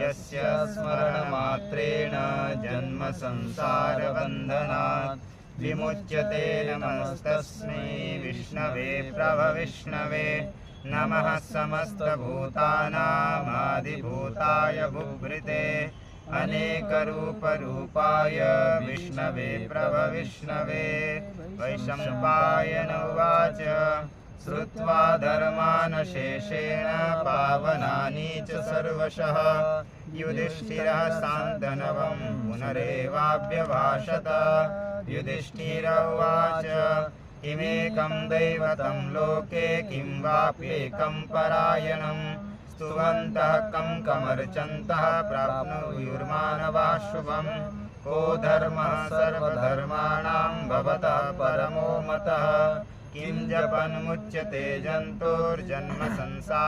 यस्य स्मरणमात्रेण जन्मसंसारबन्धनात् विमुच्यते नमस्तस्मै विष्णवे प्रभविष्णवे नमः समस्तभूतानामादिभूताय बुभृते अनेकरूपरूपाय विष्णवे प्रभ विष्णवे वैशम्पायनुवाच। श्रुत्वा धर्मानशेषेण पावनानि च सर्वशः। युधिष्ठिरः सान्तनवम् पुनरेवाभ्यभाषत। युधिष्ठिर उवाच किमेकं दैवतं लोके किं वाप्येकं परायणम्? स्तुवन्तः कं कमर्चन्तः प्राप्नुयुर्मानवाः शुभम्? को धर्मः सर्वधर्माणां भवतः परमो मतः किं जपन्मुच्यते जन्तोर्जन्म संसार